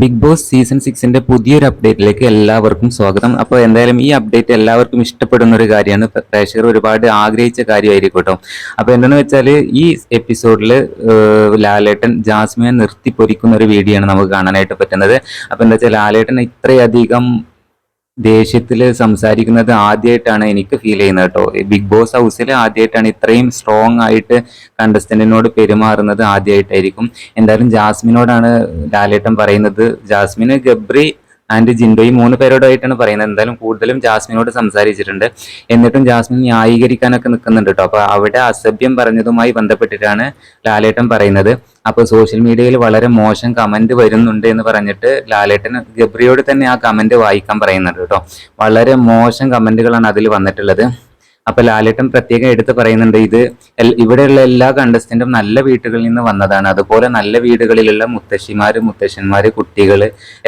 Big boss season സിക്സിന്റെ പുതിയൊരു അപ്ഡേറ്റിലേക്ക് എല്ലാവർക്കും സ്വാഗതം. അപ്പോൾ എന്തായാലും ഈ അപ്ഡേറ്റ് എല്ലാവർക്കും ഇഷ്ടപ്പെടുന്ന ഒരു കാര്യമാണ്. പ്ര- പ്രേക്ഷകർ ഒരുപാട് ആഗ്രഹിച്ച കാര്യമായിരിക്കും കേട്ടോ അപ്പോൾ എന്താണെന്ന് വെച്ചാൽ ഈ എപ്പിസോഡിൽ ലാലേട്ടൻ ജാസ്മിനെ നിർത്തി പൊരിക്കുന്ന ഒരു വീഡിയോ ആണ് നമുക്ക് കാണാനായിട്ട് പറ്റുന്നത്. അപ്പോൾ എന്താ വെച്ചാൽ ലാലേട്ടൻ ഇത്രയധികം ദേഷ്യത്തിൽ സംസാരിക്കുന്നത് ആദ്യമായിട്ടാണ് എനിക്ക് ഫീൽ ചെയ്യുന്നത് കേട്ടോ. ബിഗ് ബോസ് ഹൗസിൽ ആദ്യമായിട്ടാണ് ഇത്രയും സ്ട്രോങ് ആയിട്ട് കണ്ടസ്റ്റന്റിനോട് പെരുമാറുന്നത് ആദ്യമായിട്ടായിരിക്കും എന്തായാലും ജാസ്മിനോടാണ് ലാലേട്ടൻ പറയുന്നത്. ജാസ്മിന് ഗബ്രി ആൻഡ് ജിൻഡോ ഈ മൂന്ന് പേരോടായിട്ടാണ് പറയുന്നത്. എന്തായാലും കൂടുതലും ജാസ്മിനോട് സംസാരിച്ചിട്ടുണ്ട്. എന്നിട്ടും ജാസ്മിൻ ന്യായീകരിക്കാനൊക്കെ നിൽക്കുന്നുണ്ട് കേട്ടോ അപ്പൊ അവിടെ അസഭ്യം പറഞ്ഞതുമായി ബന്ധപ്പെട്ടിട്ടാണ് ലാലേട്ടൻ പറയുന്നത്. അപ്പോൾ സോഷ്യൽ മീഡിയയിൽ വളരെ മോശം കമന്റ് വരുന്നുണ്ട് എന്ന് പറഞ്ഞിട്ട് ലാലേട്ടൻ ഗബ്രിയോട് തന്നെ ആ കമന്റ് വായിക്കാൻ പറയുന്നുണ്ട് കേട്ടോ വളരെ മോശം കമന്റുകളാണ് അതിൽ വന്നിട്ടുള്ളത്. അപ്പൊ ലാലേട്ടൻ പ്രത്യേകം എടുത്ത് പറയുന്നുണ്ട് ഇത് ഇവിടെയുള്ള എല്ലാ കണ്ടസ്റ്റന്റും നല്ല വീടുകളിൽ നിന്ന് വന്നതാണ്. അതുപോലെ നല്ല വീടുകളിലുള്ള മുത്തശ്ശിമാര് മുത്തശ്ശന്മാര് കുട്ടികൾ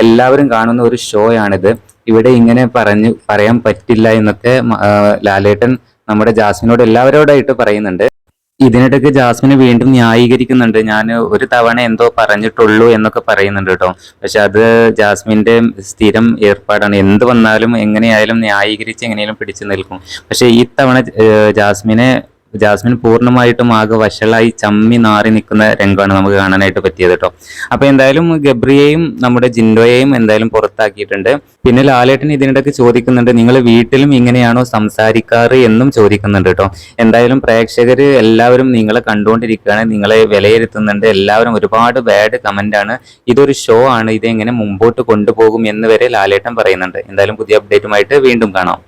എല്ലാവരും കാണുന്ന ഒരു ഷോ ആണിത് ഇവിടെ ഇങ്ങനെ പറഞ്ഞു പറയാൻ പറ്റില്ല എന്നൊക്കെ ലാലേട്ടൻ നമ്മുടെ ജാസ്മിനോട് എല്ലാവരോടായിട്ട് പറയുന്നുണ്ട്. ഇതിനിടയ്ക്ക് ജാസ്മിന് വീണ്ടും ന്യായീകരിക്കുന്നുണ്ട്. ഞാൻ ഒരു തവണ എന്തോ പറഞ്ഞിട്ടുള്ളൂ എന്നൊക്കെ പറയുന്നുണ്ട് കേട്ടോ. പക്ഷെ അത് ജാസ്മിന്റെ സ്ഥിരം ഏർപ്പാടാണ്. എന്ത് വന്നാലും എങ്ങനെയായാലും ന്യായീകരിച്ച് എങ്ങനെയാലും പിടിച്ചു നിൽക്കും. പക്ഷെ ഈ തവണ ജാസ്മിനെ ജാസ്മിൻ പൂർണമായിട്ടും ആകെ വഷളായി ചമ്മി നാറി നിൽക്കുന്ന രംഗമാണ് നമുക്ക് കാണാനായിട്ട് പറ്റിയത് കേട്ടോ. അപ്പൊ എന്തായാലും ഗബ്രിയെയും നമ്മുടെ ജിൻഡോയെയും എന്തായാലും പുറത്താക്കിയിട്ടുണ്ട്. പിന്നെ ലാലേട്ടൻ ഇതിനിടയ്ക്ക് ചോദിക്കുന്നുണ്ട് നിങ്ങൾ വീട്ടിലും ഇങ്ങനെയാണോ സംസാരിക്കാറ് എന്നും ചോദിക്കുന്നുണ്ട് കേട്ടോ. എന്തായാലും പ്രേക്ഷകർ എല്ലാവരും നിങ്ങളെ കണ്ടുകൊണ്ടിരിക്കുകയാണ് നിങ്ങളെ വിലയിരുത്തുന്നുണ്ട്. എല്ലാവരും ഒരുപാട് ബാഡ് കമന്റ് ആണ്. ഇതൊരു ഷോ ആണ് ഇതെങ്ങനെ മുമ്പോട്ട് കൊണ്ടുപോകും എന്ന് വരെ ലാലേട്ടൻ പറയുന്നുണ്ട്. എന്തായാലും പുതിയ അപ്ഡേറ്റുമായിട്ട് വീണ്ടും കാണാം.